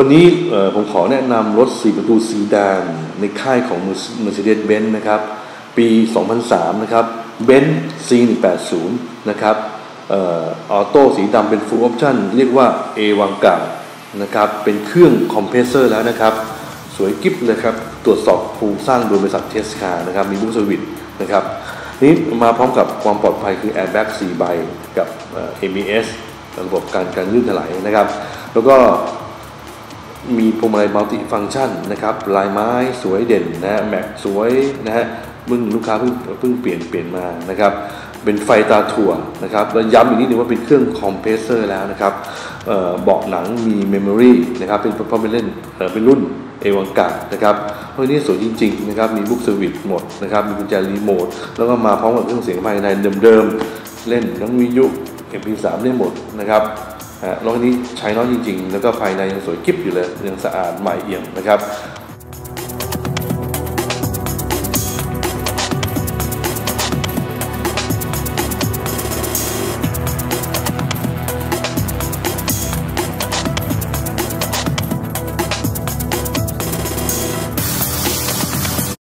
วันนี้ผมขอแนะนำรถ 4 ประตูสีดาน ในค่ายของ Mercedes-Benz นะครับ ปี 2003 นะครับ Benz C180 นะครับออโต้สีดำเป็น Full Option เรียกว่า A วังกานะครับ เป็นเครื่องคอมเพรสเซอร์แล้วนะครับ สวยกิ๊บเลยครับ ตรวจสอบโครงสร้างโดยบริษัทเทสคานะครับ มีบุ๊กสวิตนะครับ นี้มาพร้อมกับความปลอดภัยคือ Airbag 4 ใบ กับ ABS ระบบการการลื่นถลายนะครับ แล้วก็ มีพวงมาลัยมัลติฟังก์ชันนะครับลายไม้สวยเด่นนะฮะแม็กสวยนะฮะมึงลูกค้าเพิ่งเพิ่งเปลี่ยนเปลี่ยนมานะครับเป็นไฟตาถั่วนะครับแล้วย้ำอีกนิดนึงว่าเป็นเครื่องคอมเพรสเซอร์แล้วนะครับเบาะหนังมีเมมโมรีนะครับเป็นเพราะเป็นเล่นเป็นรุ่นเอวังกานะครับเพราะนี้สวยจริงๆนะครับมีบุ๊กสวิตหมดนะครับมีกุญแจรีโมทแล้วก็มาพร้อมกับเครื่องเสียงภายในเดิมๆเล่นทั้งวิทยุ MP3 ได้หมดนะครับ รถคันี้ใช้น้อยจริง ๆ แล้วก็ภายในยังสวยกิ๊บอยู่เลยยังสะอาดใหม่เอี่ยมนะครับ